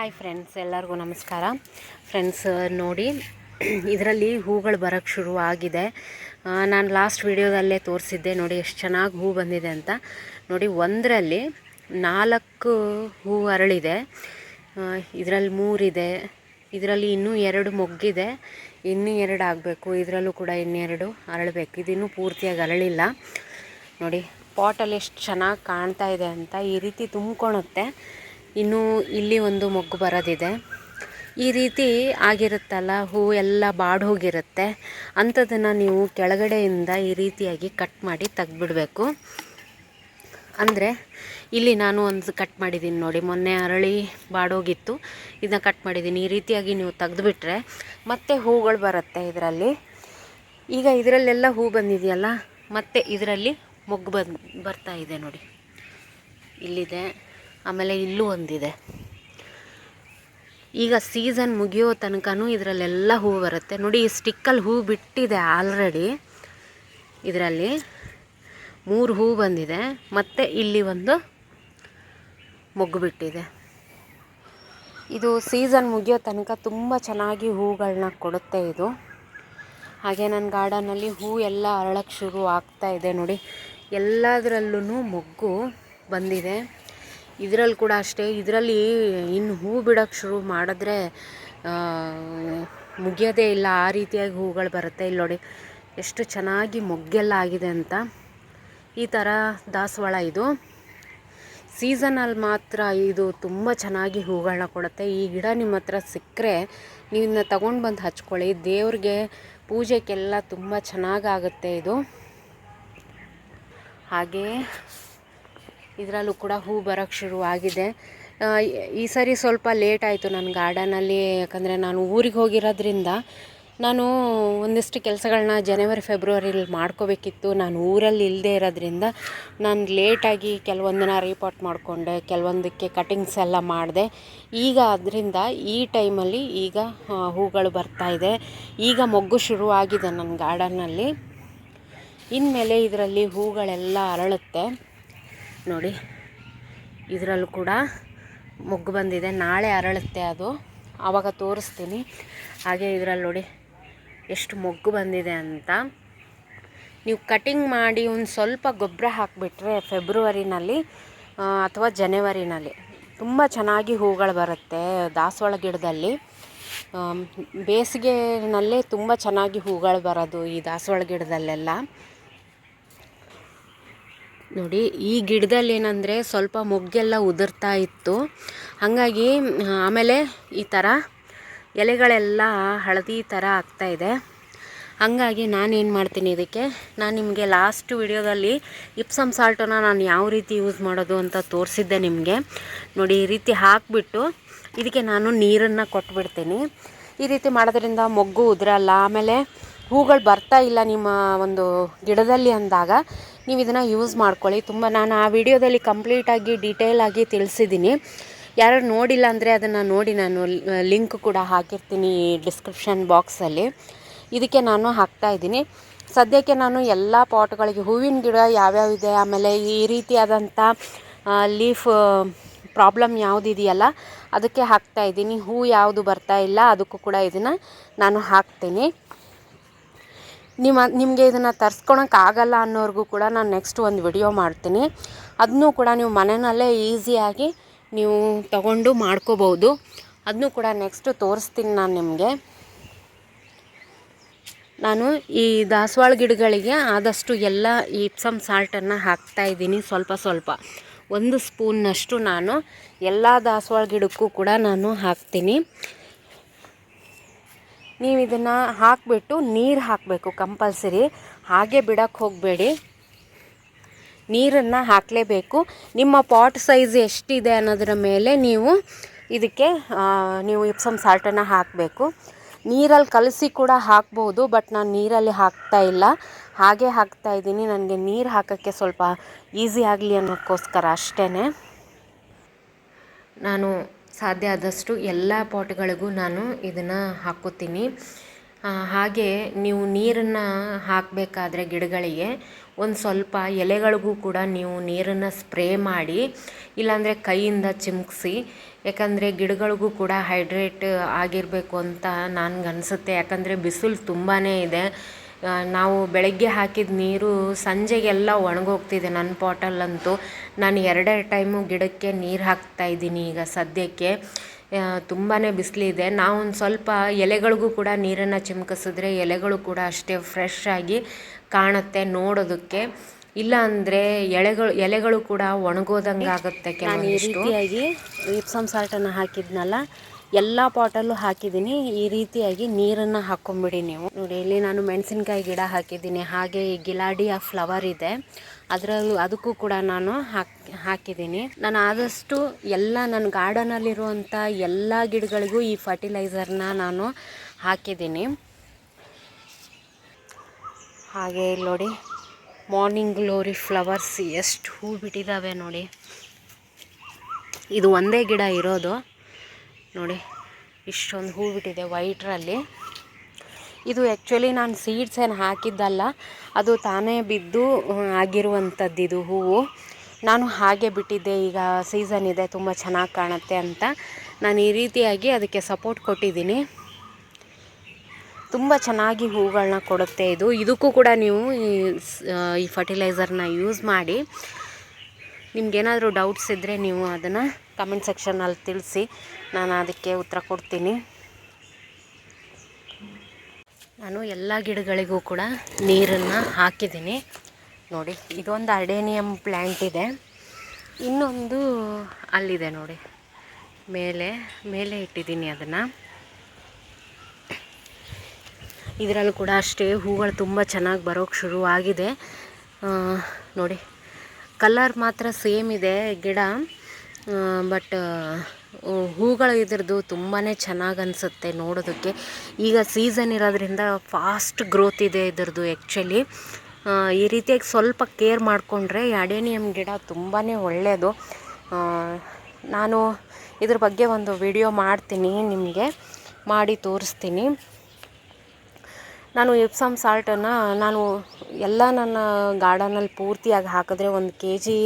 Hi friends ಎಲ್ಲರಿಗೂ ನಮಸ್ಕಾರ. Friends ನೋಡಿ, ಇದರಲ್ಲಿ ಹೂಗಳು ಬರೋಕ್ಕೆ ಶುರು ಆಗಿದೆ. ನಾನು ಲಾಸ್ಟ್ ವಿಡಿಯೋದಲ್ಲೇ ತೋರಿಸಿದ್ದೆ, ನೋಡಿ ಎಷ್ಟು ಚೆನ್ನಾಗಿ ಹೂ ಬಂದಿದೆ ಅಂತ. ನೋಡಿ, ಒಂದರಲ್ಲಿ ನಾಲ್ಕು ಹೂ ಅರಳಿದೆ. ಇದರಲ್ಲಿ ಮೂರಿದೆ. ಇದರಲ್ಲಿ ಇನ್ನೂ ಎರಡು ಮೊಗ್ಗಿದೆ. ಇನ್ನೂ ಎರಡು ಆಗಬೇಕು. ಇದರಲ್ಲೂ ಕೂಡ ಇನ್ನೆರಡು ಅರಳಬೇಕು. ಇದಿನ್ನೂ ಪೂರ್ತಿಯಾಗಿ ಅರಳಿಲ್ಲ. ನೋಡಿ ಪಾಟಲ್ಲಿ ಎಷ್ಟು ಚೆನ್ನಾಗಿ ಕಾಣ್ತಾ ಇದೆ ಅಂತ ಈ ರೀತಿ ತುಂಬ್ಕೊಳುತ್ತೆ ಇನ್ನು ಇಲ್ಲಿ ಒಂದು ಮೊಗ್ಗು ಬರೋದಿದೆ. ಈ ರೀತಿ ಆಗಿರುತ್ತಲ್ಲ, ಹೂ ಎಲ್ಲ ಬಾಡ್ ಹೋಗಿರುತ್ತೆ. ಅಂಥದ್ದನ್ನು ನೀವು ಕೆಳಗಡೆಯಿಂದ ಈ ರೀತಿಯಾಗಿ ಕಟ್ ಮಾಡಿ ತೆಗ್ದುಬಿಡಬೇಕು. ಅಂದರೆ ಇಲ್ಲಿ ನಾನು ಒಂದು ಕಟ್ ಮಾಡಿದ್ದೀನಿ ನೋಡಿ, ಮೊನ್ನೆ ಅರಳಿ ಬಾಡೋಗಿತ್ತು ಇದನ್ನ ಕಟ್ ಮಾಡಿದ್ದೀನಿ ಈ ರೀತಿಯಾಗಿ ನೀವು ತೆಗೆದುಬಿಟ್ರೆ ಮತ್ತೆ ಹೂಗಳು ಬರುತ್ತೆ ಇದರಲ್ಲಿ. ಈಗ ಇದರಲ್ಲೆಲ್ಲ ಹೂ ಬಂದಿದೆಯಲ್ಲ, ಮತ್ತೆ ಇದರಲ್ಲಿ ಮೊಗ್ಗು ಬಂದು, ಬರ್ತಾ ಇದೆ ನೋಡಿ. ಇಲ್ಲಿದೆ. ಆಮೇಲೆ ಇಲ್ಲೂ ಒಂದಿದೆ. ಈಗ ಸೀಸನ್ ಮುಗಿಯೋ ತನಕನೂ ಇದರಲ್ಲೆಲ್ಲ ಹೂ ಬರುತ್ತೆ. ನೋಡಿ, ಈ ಸ್ಟಿಕ್ಕಲ್ಲಿ ಹೂ ಬಿಟ್ಟಿದೆ ಆಲ್ರೆಡಿ ಇದರಲ್ಲಿ ಮೂರು ಹೂ ಬಂದಿದೆ. ಮತ್ತು ಇಲ್ಲಿ ಒಂದು ಮೊಗ್ಗು ಬಿಟ್ಟಿದೆ. ಇದು ಸೀಸನ್ ಮುಗಿಯೋ ತನಕ ತುಂಬ ಚೆನ್ನಾಗಿ ಹೂಗಳನ್ನ ಕೊಡುತ್ತೆ ಇದು. ಹಾಗೆ ನನ್ನ ಗಾರ್ಡನಲ್ಲಿ ಹೂ ಎಲ್ಲ ಅರಳಕ್ಕೆ ಶುರು ಆಗ್ತಾ ಇದೆ ನೋಡಿ. ಎಲ್ಲದರಲ್ಲೂ ಮೊಗ್ಗು ಬಂದಿದೆ. ಇದರಲ್ಲಿ ಕೂಡ ಅಷ್ಟೇ. ಇದರಲ್ಲಿ ಇನ್ನು ಹೂ ಬಿಡೋಕ್ಕೆ ಶುರು ಮಾಡಿದ್ರೆ ಮುಗಿಯೋದೇ ಇಲ್ಲ. ಆ ರೀತಿಯಾಗಿ ಹೂಗಳು ಬರುತ್ತೆ. ಇಲ್ಲಿ ನೋಡಿ, ಎಷ್ಟು ಚೆನ್ನಾಗಿ ಮೊಗ್ಗೆಲ್ಲ ಆಗಿದೆ ಅಂತ. ಈ ಥರ ದಾಸವಾಳ ಇದು. ಸೀಸನಲ್ಲಿ ಮಾತ್ರ ಇದು ತುಂಬ ಚೆನ್ನಾಗಿ ಹೂಗಳನ್ನ ಕೊಡುತ್ತೆ. ಈ ಗಿಡ ನಿಮ್ಮ ಹತ್ರ ಸಿಕ್ಕರೆ ನೀವು ಇದನ್ನ ತಗೊಂಡು ಬಂದು ಹಚ್ಕೊಳ್ಳಿ. ದೇವ್ರಿಗೆ ಪೂಜೆಗೆಲ್ಲ ತುಂಬ ಚೆನ್ನಾಗಾಗುತ್ತೆ ಇದು. ಹಾಗೇ ಇದರಲ್ಲೂ ಕೂಡ ಹೂ ಬರೋಕ್ಕೆ ಶುರುವಾಗಿದೆ ಈ ಸರಿ ಸ್ವಲ್ಪ ಲೇಟ್ ಆಯಿತು ನನ್ನ ಗಾರ್ಡನಲ್ಲಿ ಯಾಕಂದರೆ ನಾನು ಊರಿಗೆ ಹೋಗಿರೋದ್ರಿಂದ ನಾನು ಒಂದಿಷ್ಟು ಕೆಲಸಗಳನ್ನ ಜನವರಿ ಫೆಬ್ರವರಿಲಿ ಮಾಡ್ಕೋಬೇಕಿತ್ತು. ನಾನು ಊರಲ್ಲಿ ಇಲ್ಲದೆ ಇರೋದ್ರಿಂದ ನಾನು ಲೇಟಾಗಿ ಕೆಲವೊಂದನ್ನ ರೀಪಾಟ್ ಮಾಡಿಕೊಂಡೆ, ಕೆಲವೊಂದಕ್ಕೆ ಕಟಿಂಗ್ಸ್ ಎಲ್ಲ ಮಾಡಿದೆ. ಈಗ ಅದರಿಂದ ಈ ಟೈಮಲ್ಲಿ ಈಗ ಹೂಗಳು ಬರ್ತಾಯಿದೆ ಈಗ ಮೊಗ್ಗು ಶುರುವಾಗಿದೆ ನನ್ನ ಗಾರ್ಡನ್ನಲ್ಲಿ ಇನ್ಮೇಲೆ ಇದರಲ್ಲಿ ಹೂಗಳೆಲ್ಲ ಅರಳುತ್ತೆ. ನೋಡಿ, ಇದರಲ್ಲೂ ಕೂಡ ಮೊಗ್ಗು ಬಂದಿದೆ. ನಾಳೆ ಅರಳುತ್ತೆ ಅದು. ಆವಾಗ ತೋರಿಸ್ತೀನಿ. ಹಾಗೆ ಇದರಲ್ಲಿ ನೋಡಿ, ಎಷ್ಟು ಮೊಗ್ಗು ಬಂದಿದೆ ಅಂತ. ನೀವು ಕಟಿಂಗ್ ಮಾಡಿ ಒಂದು ಸ್ವಲ್ಪ ಗೊಬ್ಬರ ಹಾಕಿಬಿಟ್ರೆ ಫೆಬ್ರವರಿನಲ್ಲಿ ಅಥವಾ ಜನವರಿನಲ್ಲಿ, ತುಂಬ ಚೆನ್ನಾಗಿ ಹೂಗಳು ಬರುತ್ತೆ ದಾಸವಾಳ ಗಿಡದಲ್ಲಿ. ಬೇಸಿಗೆನಲ್ಲೇ ತುಂಬ ಚೆನ್ನಾಗಿ ಹೂಗಳು ಬರೋದು ಈ ದಾಸವಾಳ ಗಿಡದಲ್ಲೆಲ್ಲ. ನೋಡಿ, ಈ ಗಿಡದಲ್ಲಿ ಏನಂದರೆ ಸ್ವಲ್ಪ ಮೊಗ್ಗೆಲ್ಲ ಉದುರ್ತಾ ಇತ್ತು. ಹಾಗಾಗಿ ಆಮೇಲೆ ಈ ಥರ ಎಲೆಗಳೆಲ್ಲ ಹಳದಿ ಥರ ಆಗ್ತಾಯಿದೆ ಹಾಗಾಗಿ ನಾನೇನು ಮಾಡ್ತೀನಿ ಇದಕ್ಕೆ, ನಾನು ನಿಮಗೆ ಲಾಸ್ಟ್ ವಿಡಿಯೋದಲ್ಲಿ ಇಪ್ಸಮ್ ಸಾಲ್ಟನ್ನು ನಾನು ಯಾವ ರೀತಿ ಯೂಸ್ ಮಾಡೋದು ಅಂತ ತೋರಿಸಿದ್ದೆ ನಿಮಗೆ. ನೋಡಿ, ಈ ರೀತಿ ಹಾಕಿಬಿಟ್ಟು ಇದಕ್ಕೆ ನಾನು ನೀರನ್ನು ಕೊಟ್ಬಿಡ್ತೀನಿ. ಈ ರೀತಿ ಮಾಡೋದ್ರಿಂದ ಮೊಗ್ಗು ಉದುರಲ್ಲ. ಆಮೇಲೆ ಹೂಗಳು ಬರ್ತಾ ಇಲ್ಲ ನಿಮ್ಮ ಒಂದು ಗಿಡದಲ್ಲಿ ಅಂದಾಗ ನೀವು ಇದನ್ನು ಯೂಸ್ ಮಾಡ್ಕೊಳ್ಳಿ. ತುಂಬ ನಾನು ಆ ವಿಡಿಯೋದಲ್ಲಿ ಕಂಪ್ಲೀಟಾಗಿ ಡೀಟೇಲಾಗಿ ತಿಳಿಸಿದ್ದೀನಿ ಯಾರು ನೋಡಿಲ್ಲ ಅಂದರೆ ಅದನ್ನು ನೋಡಿ ನಾನು ಲಿಂಕ್ ಕೂಡ ಹಾಕಿರ್ತೀನಿ ಡಿಸ್ಕ್ರಿಪ್ಷನ್ ಬಾಕ್ಸಲ್ಲಿ ಇದಕ್ಕೆ ನಾನು ಹಾಕ್ತಾ ಇದ್ದೀನಿ. ಸದ್ಯಕ್ಕೆ ನಾನು ಎಲ್ಲ ಪಾಟ್ಗಳಿಗೆ ಹೂವಿನ ಗಿಡ ಯಾವ್ಯಾವ ಇದೆ, ಆಮೇಲೆ ಈ ರೀತಿಯಾದಂಥ ಲೀಫ್ ಪ್ರಾಬ್ಲಮ್ ಯಾವುದಿದೆಯಲ್ಲ ಅದಕ್ಕೆ ಹಾಕ್ತಾ ಇದ್ದೀನಿ. ಹೂ ಯಾವುದು ಬರ್ತಾ ಇಲ್ಲ, ಅದಕ್ಕೂ ಕೂಡ ಇದನ್ನು ನಾನು ಹಾಕ್ತೀನಿ. ನಿಮ್ಮ, ನಿಮಗೆ ಇದನ್ನು ಆಗಲ್ಲ ಅನ್ನೋರಿಗೂ ಕೂಡ ನಾನು ನೆಕ್ಸ್ಟ್ ಒಂದು ವಿಡಿಯೋ ಮಾಡ್ತೀನಿ. ಅದನ್ನೂ ಕೂಡ ನೀವು ಮನೆಯಲ್ಲೇ ಈಸಿಯಾಗಿ ನೀವು ತಗೊಂಡು ಮಾಡ್ಕೋಬೋದು ಅದನ್ನೂ ಕೂಡ ನೆಕ್ಸ್ಟು ತೋರಿಸ್ತೀನಿ ನಾನು ನಿಮಗೆ. ನಾನು ಈ ದಾಸವಾಳ ಗಿಡಗಳಿಗೆ ಆದಷ್ಟು ಎಲ್ಲ ಈ ಸಾಲ್ಟನ್ನು ಹಾಕ್ತಾಯಿದ್ದೀನಿ ಸ್ವಲ್ಪ ಸ್ವಲ್ಪ. ಒಂದು ಸ್ಪೂನ್ನಷ್ಟು ನಾನು ಎಲ್ಲ ದಾಸವಾಳ ಗಿಡಕ್ಕೂ ಕೂಡ ನಾನು ಹಾಕ್ತೀನಿ. ನೀವು ಇದನ್ನು ಹಾಕಿಬಿಟ್ಟು ನೀರು ಹಾಕಬೇಕು ಕಂಪಲ್ಸರಿ. ಹಾಗೆ ಬಿಡಕ್ಕೆ ಹೋಗಬೇಡಿ. ನೀರನ್ನು ಹಾಕಲೇಬೇಕು. ನಿಮ್ಮ ಪಾಟ್ ಸೈಜ್ ಎಷ್ಟಿದೆ ಅನ್ನೋದರ ಮೇಲೆ ನೀವು ಇದಕ್ಕೆ ನೀವು ಇಪ್ಸಮ್ ಸಾಲ್ಟನ್ನು ಹಾಕಬೇಕು. ನೀರಲ್ಲಿ ಕಲಸಿ ಕೂಡ ಹಾಕ್ಬೋದು, ಬಟ್ ನಾನು ನೀರಲ್ಲಿ ಹಾಕ್ತಾ ಇಲ್ಲ. ಹಾಗೆ ಹಾಕ್ತಾ ಇದ್ದೀನಿ. ನನಗೆ ನೀರು ಹಾಕೋಕ್ಕೆ ಸ್ವಲ್ಪ ಈಸಿ ಆಗಲಿ ಅನ್ನೋಕ್ಕೋಸ್ಕರ ಅಷ್ಟೇ ನಾನು ಸಾಧ್ಯ ಆದಷ್ಟು ಎಲ್ಲ ಪಾಟ್ಗಳಿಗೂ ನಾನು ಇದನ್ನು ಹಾಕೋತೀನಿ ಹಾಗೆ ನೀವು ನೀರನ್ನು ಹಾಕಬೇಕಾದ್ರೆ ಗಿಡಗಳಿಗೆ ಒಂದು ಸ್ವಲ್ಪ ಎಲೆಗಳಿಗೂ ಕೂಡ ನೀವು ನೀರನ್ನು ಸ್ಪ್ರೇ ಮಾಡಿ, ಇಲ್ಲಾಂದರೆ ಕೈಯಿಂದ ಚಿಮುಕ್ಸಿ, ಯಾಕಂದರೆ ಗಿಡಗಳಿಗೂ ಕೂಡ ಹೈಡ್ರೇಟ್ ಆಗಿರಬೇಕು ಅಂತ ನನಗನ್ಸುತ್ತೆ. ಯಾಕಂದರೆ ಬಿಸಿಲು ತುಂಬಾ ಇದೆ. ನಾವು ಬೆಳಗ್ಗೆ ಹಾಕಿದ ನೀರು ಸಂಜೆಗೆಲ್ಲ ಒಣಗೋಗ್ತಿದೆ ನನ್ನ ಪಾಟಲ್ಲಂತೂ. ನಾನು ಎರಡೆರಡು ಟೈಮು ಗಿಡಕ್ಕೆ ನೀರು ಹಾಕ್ತಾ ಇದ್ದೀನಿ ಈಗ ಸದ್ಯಕ್ಕೆ. ತುಂಬಾ ಬಿಸಿಲಿದೆ. ನಾವು ಒಂದು ಸ್ವಲ್ಪ ಎಲೆಗಳಿಗೂ ಕೂಡ ನೀರನ್ನು ಚಿಮಕಿಸಿದ್ರೆ ಎಲೆಗಳು ಕೂಡ ಅಷ್ಟೇ ಫ್ರೆಶ್ ಆಗಿ ಕಾಣುತ್ತೆ ನೋಡೋದಕ್ಕೆ. ಇಲ್ಲ ಅಂದರೆ ಎಲೆಗಳು ಎಲೆಗಳು ಕೂಡ ಒಣಗೋದಂಗೆ ಆಗುತ್ತೆ ಕೆಲವೊಂದಿಷ್ಟು. ರೀತಿಯಾಗಿ ಇಪ್ಸಮ್ ಸಾಲ್ಟನ್ನು ಹಾಕಿದ್ನಲ್ಲ ಎಲ್ಲ ಪಾಟಲ್ಲೂ ಹಾಕಿದ್ದೀನಿ. ಈ ರೀತಿಯಾಗಿ ನೀರನ್ನು ಹಾಕ್ಕೊಂಬಿಡಿ ನೀವು. ನೋಡಿ, ಇಲ್ಲಿ ನಾನು ಮೆಣಸಿನ್ಕಾಯಿ ಗಿಡ ಹಾಕಿದ್ದೀನಿ. ಹಾಗೆ ಈ ಗಿಲಾಡಿಯ ಫ್ಲವರ್ ಇದೆ. ಅದರಲ್ಲೂ ಅದಕ್ಕೂ ಕೂಡ ನಾನು ಹಾಕಿ, ಹಾಕಿದ್ದೀನಿ. ನಾನು ಆದಷ್ಟು ಎಲ್ಲ ನನ್ನ ಗಾರ್ಡನಲ್ಲಿರುವಂಥ ಎಲ್ಲ ಗಿಡಗಳಿಗೂ ಈ ಫರ್ಟಿಲೈಸರ್ನ ನಾನು ಹಾಕಿದ್ದೀನಿ. ಹಾಗೆ ಇಲ್ಲಿ ನೋಡಿ, ಮಾರ್ನಿಂಗ್ ಗ್ಲೋರಿ ಫ್ಲವರ್ಸ್ ಎಷ್ಟು ಹೂ ಬಿಟ್ಟಿದ್ದಾವೆ ನೋಡಿ. ಇದು ಒಂದೇ ಗಿಡ ಇರೋದು. ನೋಡಿ, ಇಷ್ಟೊಂದು ಹೂ ಬಿಟ್ಟಿದೆ ವೈಟ್ರಲ್ಲಿ. ಇದು ಆ್ಯಕ್ಚುಲಿ ನಾನು ಸೀಡ್ಸ್ ಏನು ಹಾಕಿದ್ದಲ್ಲ, ಅದು ತಾನೇ ಬಿದ್ದು ಆಗಿರುವಂಥದ್ದು ಇದು ಹೂವು. ನಾನು ಹಾಗೆ ಬಿಟ್ಟಿದ್ದೆ, ಈಗ ಸೀಸನ್ ಇದೆ, ತುಂಬ ಚೆನ್ನಾಗಿ ಕಾಣುತ್ತೆ ಅಂತ. ನಾನು ಈ ರೀತಿಯಾಗಿ ಅದಕ್ಕೆ ಸಪೋರ್ಟ್ ಕೊಟ್ಟಿದ್ದೀನಿ. ತುಂಬ ಚೆನ್ನಾಗಿ ಹೂಗಳನ್ನ ಕೊಡುತ್ತೆ ಇದು. ಇದಕ್ಕೂ ಕೂಡ ನೀವು ಈ ಫರ್ಟಿಲೈಸರ್ನ ಯೂಸ್ ಮಾಡಿ. ನಿಮ್ಗೇನಾದರೂ ಡೌಟ್ಸ್ ಇದ್ದರೆ ನೀವು ಅದನ್ನು ಕಮೆಂಟ್ ಸೆಕ್ಷನಲ್ಲಿ ತಿಳಿಸಿ. ನಾನು ಅದಕ್ಕೆ ಉತ್ತರ ಕೊಡ್ತೀನಿ. ನಾನು ಎಲ್ಲ ಗಿಡಗಳಿಗೂ ಕೂಡ ನೀರನ್ನು ಹಾಕಿದ್ದೀನಿ. ನೋಡಿ, ಇದೊಂದು ಅರ್ಡೇನಿಯಮ್ ಪ್ಲ್ಯಾಂಟ್ ಇದೆ. ಇನ್ನೊಂದು ಅಲ್ಲಿದೆ ನೋಡಿ. ಮೇಲೆ ಮೇಲೆ ಇಟ್ಟಿದ್ದೀನಿ ಅದನ್ನು. ಇದರಲ್ಲೂ ಕೂಡ ಅಷ್ಟೇ ಹೂಗಳು ತುಂಬ ಚೆನ್ನಾಗಿ ಬರೋಕ್ಕೆ ಶುರುವಾಗಿದೆ ನೋಡಿ, ಕಲರ್ ಮಾತ್ರ ಸೇಮ್ ಇದೆ ಗಿಡ. ಬಟ್ ಹೂಗಳು ಇದ್ರದ್ದು ತುಂಬಾ ಚೆನ್ನಾಗಿ ಅನಿಸುತ್ತೆ ನೋಡೋದಕ್ಕೆ. ಈಗ ಸೀಸನ್ ಇರೋದ್ರಿಂದ ಫಾಸ್ಟ್ ಗ್ರೋತ್ ಇದೆ ಇದ್ರದ್ದು ಆ್ಯಕ್ಚುಲಿ ಈ ರೀತಿಯಾಗಿ ಸ್ವಲ್ಪ ಕೇರ್ ಮಾಡಿಕೊಂಡ್ರೆ ಅಡೇನಿಯಮ್ ಗಿಡ ತುಂಬಾ ಒಳ್ಳೆಯದು ನಾನು ಇದ್ರ ಬಗ್ಗೆ ಒಂದು ವಿಡಿಯೋ ಮಾಡ್ತೀನಿ, ನಿಮಗೆ ಮಾಡಿ ತೋರಿಸ್ತೀನಿ. ನಾನು ಎಪ್ಸಮ್ ಸಾಲ್ಟನ್ನು ನಾನು ಎಲ್ಲ ನನ್ನ ಗಾರ್ಡನಲ್ಲಿ ಪೂರ್ತಿಯಾಗಿ ಹಾಕಿದ್ರೆ ಒಂದು ಕೆ ಜಿ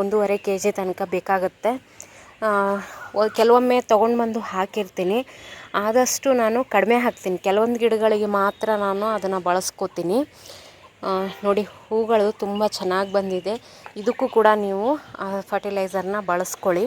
ಒಂದೂವರೆ ಕೆ ಜಿ ತನಕ ಬೇಕಾಗುತ್ತೆ. ಕೆಲವೊಮ್ಮೆ ತೊಗೊಂಡು ಬಂದು ಹಾಕಿರ್ತೀನಿ. ಆದಷ್ಟು ನಾನು ಕಡಿಮೆ ಹಾಕ್ತೀನಿ. ಕೆಲವೊಂದು ಗಿಡಗಳಿಗೆ ಮಾತ್ರ ನಾನು ಅದನ್ನು ಬಳಸ್ಕೋತೀನಿ. ನೋಡಿ ಹೂಗಳು ತುಂಬ ಚೆನ್ನಾಗಿ ಬಂದಿದೆ. ಇದಕ್ಕೂ ಕೂಡ ನೀವು ಫರ್ಟಿಲೈಸರ್ನ ಬಳಸ್ಕೊಳ್ಳಿ.